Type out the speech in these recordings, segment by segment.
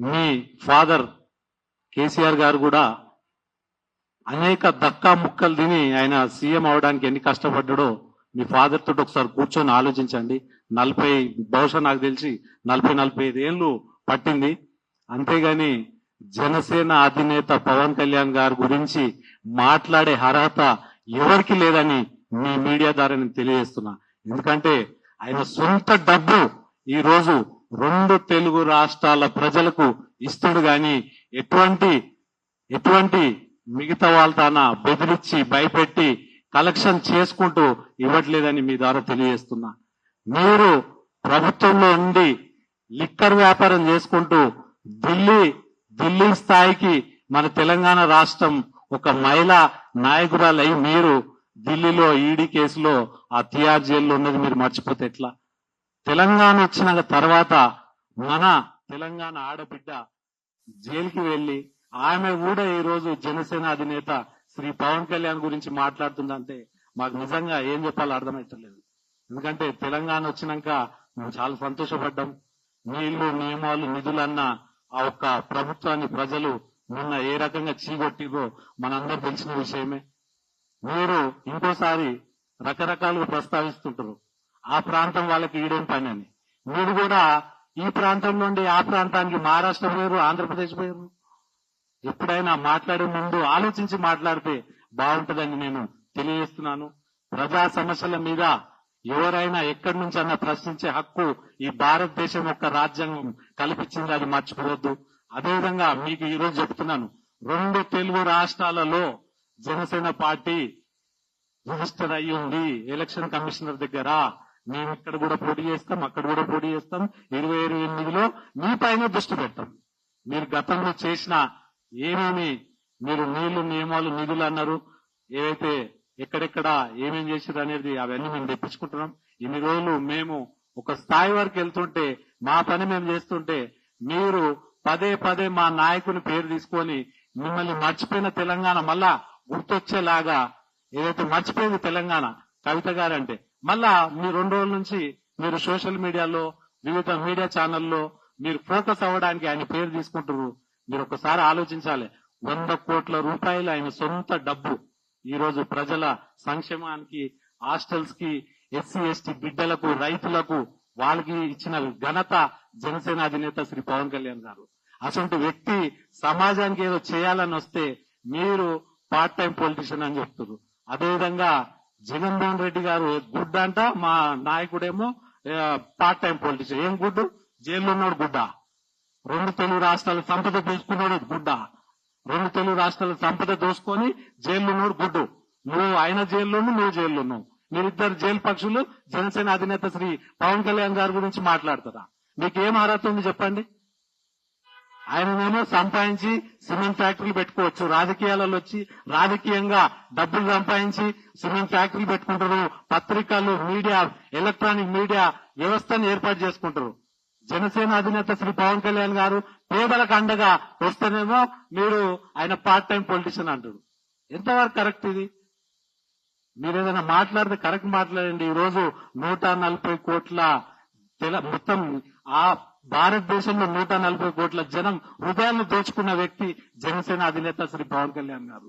మీ father KCR గారు కూడా అనేక దక్కా ముక్కలు తిని ఆయన సీఎం అవడానికి ఎన్ని కష్టపడ్డాడో మీ ఫాదర్ తోటి ఒకసారి కూర్చొని ఆలోచించండి. నలభై బహుశా నాకు తెలిసి నలభై నలభై ఐదు ఏళ్ళు పట్టింది. అంతేగాని జనసేన అధినేత పవన్ కళ్యాణ్ గారి గురించి మాట్లాడే అర్హత ఎవరికి లేదని మీ మీడియా ద్వారా నేను తెలియజేస్తున్నా. ఎందుకంటే ఆయన సొంత డబ్బు ఈ రోజు రెండు తెలుగు రాష్ట్రాల ప్రజలకు ఇస్తుడు గాని ఎటువంటి ఎటువంటి మిగతా వాళ్ళ తాన బెదిరించి భయపెట్టి కలెక్షన్ చేసుకుంటూ ఇవ్వట్లేదని మీ ద్వారా తెలియజేస్తున్నా. మీరు ప్రభుత్వంలో ఉండి లిక్కర్ వ్యాపారం చేసుకుంటూ ఢిల్లీ ఢిల్లీ స్థాయికి మన తెలంగాణ రాష్ట్రం ఒక మహిళా నాయకురాలు అయి మీరు ఢిల్లీలో ఈడీ కేసులో ఆ తిహార్ జైల్లో ఉన్నది మీరు మర్చిపోతే ఎట్లా? తెలంగాణ వచ్చిన తర్వాత మన తెలంగాణ ఆడబిడ్డ జైలుకి వెళ్ళి ఆమె కూడా ఈ రోజు జనసేన అధినేత శ్రీ పవన్ కళ్యాణ్ గురించి మాట్లాడుతుందంటే మాకు నిజంగా ఏం చెప్పాలో అర్థమవుతలేదు ఎందుకంటే తెలంగాణ వచ్చినాక మేము చాలా సంతోషపడ్డాం. నీళ్ళు నియమాలు నిధులన్న ఆ ఒక్క ప్రభుత్వాన్ని ప్రజలు నిన్న ఏ రకంగా చీగొట్టిరో మనందరూ తెలిసిన విషయమే. మీరు ఇంకోసారి రకరకాలుగా ప్రస్తావిస్తుంటారు. ఆ ప్రాంతం వాళ్ళకి ఈడేం పని అని మీరు కూడా ఈ ప్రాంతం నుండి ఆ ప్రాంతానికి మహారాష్ట్ర పోయారు ఆంధ్రప్రదేశ్ పోయారు. ఎప్పుడైనా మాట్లాడే ముందు ఆలోచించి మాట్లాడితే బాగుంటుందని నేను తెలియజేస్తున్నాను. ప్రజా సమస్యల మీద ఎవరైనా ఎక్కడి నుంచి అన్న ప్రశ్నించే హక్కు ఈ భారతదేశం యొక్క రాజ్యాంగం కల్పించింది అది మర్చిపోవద్దు. అదేవిధంగా మీకు ఈ రోజు చెప్తున్నాను రెండు తెలుగు రాష్ట్రాలలో జనసేన పార్టీ రిజిస్టర్ అయ్యి ఉంది ఎలక్షన్ కమిషనర్ దగ్గర. మేము ఇక్కడ కూడా పోటీ చేస్తాం అక్కడ కూడా పోటీ చేస్తాం. ఇరవై ఇరవై ఎనిమిదిలో మీ పైన దృష్టి పెడతాం. మీరు గతంలో చేసిన ఏమేమి మీరు నీళ్ళు నియమాలు నిధులు అన్నారు ఏవైతే ఎక్కడెక్కడ ఏమేం చేసారు అనేది అవన్నీ మేము తెప్పించుకుంటున్నాం. ఇన్ని రోజులు మేము ఒక స్థాయి వరకు వెళ్తుంటే మా పని మేము చేస్తుంటే మీరు పదే పదే మా నాయకుని పేరు తీసుకొని మిమ్మల్ని మర్చిపోయిన తెలంగాణ మళ్ళా గుర్తొచ్చేలాగా ఏదైతే మర్చిపోయింది తెలంగాణ కవిత గారంటే మళ్ళా మీ రెండు రోజుల నుంచి మీరు సోషల్ మీడియాలో వివిధ మీడియా ఛానల్లో మీరు ఫోకస్ అవ్వడానికి ఆయన పేరు తీసుకుంటారు మీరు ఒకసారి ఆలోచించాలి. వంద కోట్ల రూపాయలు ఆయన సొంత డబ్బు. ఈ రోజు ప్రజల సంక్షేమానికి హాస్టల్స్కి ఎస్సీ ఎస్టీ బిడ్డలకు రైతులకు వాళ్ళకి ఇచ్చిన ఘనత జనసేన అధినేత శ్రీ పవన్ కళ్యాణ్ గారు. అటువంటి వ్యక్తి సమాజానికి ఏదో చేయాలని వస్తే మీరు పార్ట్ టైం పొలిటీషియన్ అని చెప్తారు అదేవిధంగా జగన్మోహన్ రెడ్డి గారు గుడ్ అంట మా నాయకుడేమో పార్ట్ టైం పొలిటిషియన్ ఏం గుడ్డు? జైల్లో ఉన్నాడు గుడ్డ. రెండు తెలుగు రాష్ట్రాల సంపద దోసుకున్నాడు గుడ్డ. రెండు తెలుగు రాష్ట్రాల సంపద దోసుకొని జైల్లో ఉన్నాడు గుడ్డు. నువ్వు ఆయన జైల్లోను నువ్వు జైల్లోను మీరిద్దరు జైలు పక్షులు జనసేన అధినేత శ్రీ పవన్ కళ్యాణ్ గారి గురించి మాట్లాడతారా? మీకు ఏం అర్హత ఉంది చెప్పండి? ఆయననేమో సంపాదించి సిమెంట్ ఫ్యాక్టరీలు పెట్టుకోవచ్చు. రాజకీయాలలో వచ్చి రాజకీయంగా డబ్బులు సంపాదించి సిమెంట్ ఫ్యాక్టరీలు పెట్టుకుంటారు. పత్రికలు మీడియా ఎలక్ట్రానిక్ మీడియా వ్యవస్థను ఏర్పాటు చేసుకుంటారు. జనసేన అధినేత శ్రీ పవన్ కళ్యాణ్ గారు పేదలకు అండగా వస్తేనేమో మీరు ఆయన పార్ట్ టైం పొలిటీషియన్ అంటారు. ఎంతవరకు కరెక్ట్ ఇది? మీరు ఏదైనా మాట్లాడితే కరెక్ట్ మాట్లాడండి. ఈ రోజు నూట నలభై కోట్ల తెల- మొత్తం ఆ భారతదేశంలో నూట నలభై కోట్ల జనం హృదయాన్ని దోచుకున్న వ్యక్తి జనసేన అధినేత శ్రీ పవన్ కళ్యాణ్ గారు.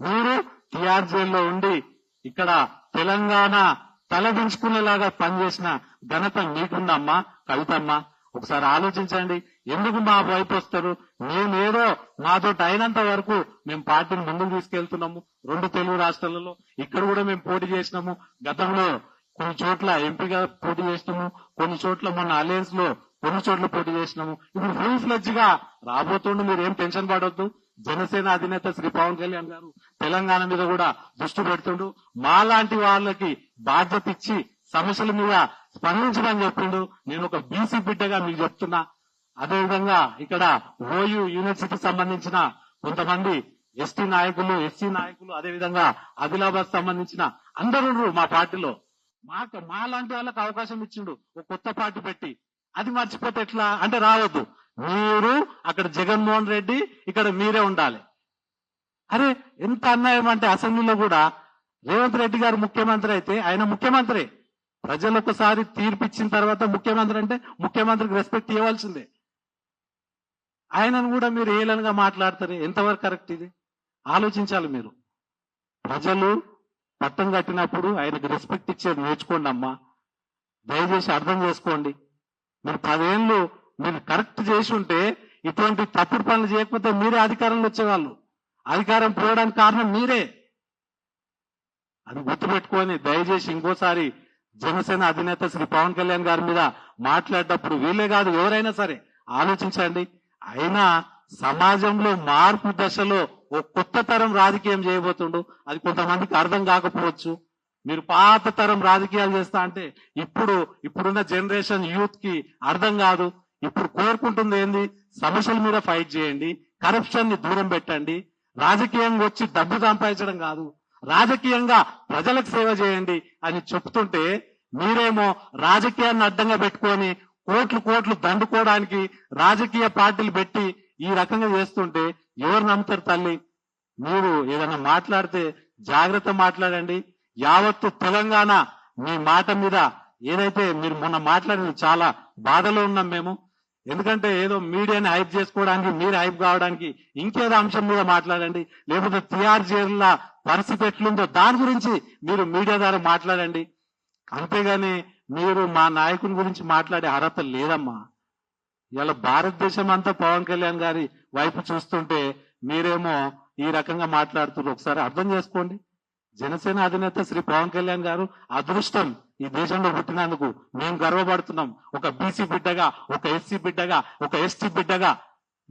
మీరు టిఆర్ జైల్లో ఉండి ఇక్కడ తెలంగాణ తలదించుకునేలాగా పనిచేసిన ఘనత మీకుందమ్మా కవితమ్మా. ఒకసారి ఆలోచించండి ఎందుకు మా వైపు వస్తారు? మేమేదో మాతో అయినంత వరకు మేము పార్టీని ముందుకు తీసుకెళ్తున్నాము. రెండు తెలుగు రాష్ట్రాలలో ఇక్కడ కూడా మేము పోటీ చేసినాము. గతంలో కొన్ని చోట్ల ఎంపీగా పోటీ చేసినాము. కొన్ని చోట్ల మన అలయన్స్లో రెండు చోట్ల పోటీ చేసినాము. ఇప్పుడు ఫుల్ ఫ్లెడ్జ్గా రాబోతుండే మీరు ఏం టెన్షన్ పడొద్దు. జనసేన అధినేత శ్రీ పవన్ కళ్యాణ్ గారు తెలంగాణ మీద కూడా దృష్టి పెడుతుండు. మాలాంటి వాళ్ళకి బాధ్యత ఇచ్చి సమస్యల మీద స్పందించమని చెప్పిండు. నేను ఒక బీసీ బిడ్డగా మీకు చెప్తున్నా. అదేవిధంగా ఇక్కడ ఓయూ యూనివర్సిటీ సంబంధించిన కొంతమంది ఎస్టీ నాయకులు ఎస్సీ నాయకులు అదేవిధంగా ఆదిలాబాద్ సంబంధించిన అందరూ మా పార్టీలో. మాకు మా లాంటి వాళ్ళకి అవకాశం ఇచ్చిండు. ఒక కొత్త పార్టీ పెట్టి అది మర్చిపోతే ఎట్లా? అంటే రావద్దు. మీరు అక్కడ జగన్మోహన్ రెడ్డి ఇక్కడ మీరే ఉండాలి. అరే ఎంత అన్యాయం అంటే అసెంబ్లీలో కూడా రేవంత్ రెడ్డి గారు ముఖ్యమంత్రి అయితే ఆయన ముఖ్యమంత్రి. ప్రజలు ఒకసారి తీర్పు ఇచ్చిన తర్వాత ముఖ్యమంత్రి అంటే ముఖ్యమంత్రికి రెస్పెక్ట్ ఇవ్వాల్సిందే. ఆయనను కూడా మీరు ఏలనగా మాట్లాడతారు. ఎంతవరకు కరెక్ట్ ఇది? ఆలోచించాలి మీరు. ప్రజలు పట్టం కట్టినప్పుడు ఆయనకు రెస్పెక్ట్ ఇచ్చేది నేర్చుకోండి అమ్మా. దయచేసి అర్థం చేసుకోండి. మీరు పదేళ్ళు మీరు కరెక్ట్ చేసి ఉంటే ఇటువంటి తప్పుడు పనులు చేయకపోతే మీరే అధికారంలో వచ్చేవాళ్ళు. అధికారం పోవడానికి కారణం మీరే. అది గుర్తుపెట్టుకొని దయచేసి ఇంకోసారి జనసేన అధినేత శ్రీ పవన్ కళ్యాణ్ గారి మీద మాట్లాడేటప్పుడు వీళ్ళే కాదు ఎవరైనా సరే ఆలోచించండి. అయినా సమాజంలో మార్పు దశలో ఓ కొత్త తరం రాజకీయం చేయబోతుండు. అది కొంతమందికి అర్థం కాకపోవచ్చు. మీరు పాత తరం రాజకీయాలు చేస్తా అంటే ఇప్పుడు ఇప్పుడున్న జనరేషన్ యూత్కి అర్థం కాదు. ఇప్పుడు కోరుకుంటుంది ఏంది? సమస్యల మీద ఫైట్ చేయండి కరప్షన్ని దూరం పెట్టండి రాజకీయంగా వచ్చి డబ్బు సంపాదించడం కాదు రాజకీయంగా ప్రజలకు సేవ చేయండి అని చెప్తుంటే మీరేమో రాజకీయాన్ని అడ్డంగా పెట్టుకొని కోట్లు కోట్లు దండుకోవడానికి రాజకీయ పార్టీలు పెట్టి ఈ రకంగా చేస్తుంటే ఎవరు నమ్ముతారు తల్లి? మీరు ఏదైనా మాట్లాడితే జాగ్రత్త మాట్లాడండి. యావత్తు తెలంగాణ మీ మాట మీద ఏదైతే మీరు మొన్న మాట్లాడిన చాలా బాధలో ఉన్నాం మేము. ఎందుకంటే ఏదో మీడియాని హైప్ చేసుకోవడానికి మీరు హైప్ కావడానికి ఇంకేదో అంశం మీద మాట్లాడండి. లేకపోతే టిఆర్ పరిస్థితి ఎట్లుందో దాని గురించి మీరు మీడియా ద్వారా మాట్లాడండి. అంతేగాని మీరు మా నాయకుని గురించి మాట్లాడే అర్హత లేదమ్మా. ఇలా భారతదేశం అంతా పవన్ కళ్యాణ్ గారి వైపు చూస్తుంటే మీరేమో ఈ రకంగా మాట్లాడుతున్నారు. ఒకసారి అర్థం చేసుకోండి. జనసేన అధినేత శ్రీ పవన్ కళ్యాణ్ గారు అదృష్టం ఈ దేశంలో పుట్టినందుకు మేము గర్వపడుతున్నాం. ఒక బీసీ బిడ్డగా ఒక ఎస్సీ బిడ్డగా ఒక ఎస్టీ బిడ్డగా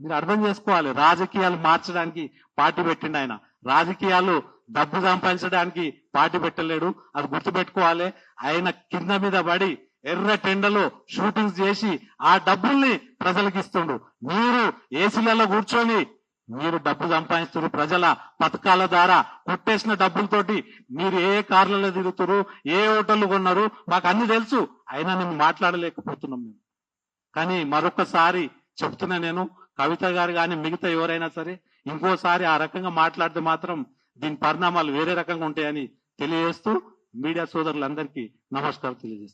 మీరు అర్థం చేసుకోవాలి. రాజకీయాలు మార్చడానికి పార్టీ పెట్టిండు ఆయన. రాజకీయాలు డబ్బు సంపాదించడానికి పార్టీ పెట్టలేడు. అది గుర్తుపెట్టుకోవాలి. ఆయన కింద మీద పడి ఎర్ర టెండలో షూటింగ్స్ చేసి ఆ డబ్బుల్ని ప్రజలకు ఇస్తుండు. మీరు ఏసీలలో కూర్చొని మీరు డబ్బు సంపాదిస్తారు ప్రజల పథకాల ద్వారా కొట్టేసిన డబ్బులతోటి మీరు ఏ కార్లలో తిరుగుతారు ఏ హోటల్ కొన్నారు మాకు అన్ని తెలుసు. అయినా నేను మాట్లాడలేకపోతున్నాం మేము. కానీ మరొకసారి చెప్తున్నా నేను కవిత గారు కానీ మిగతా ఎవరైనా సరే ఇంకోసారి ఆ రకంగా మాట్లాడితే మాత్రం దీని పరిణామాలు వేరే రకంగా ఉంటాయని తెలియజేస్తూ మీడియా సోదరులందరికీ నమస్కారం తెలియజేస్తాను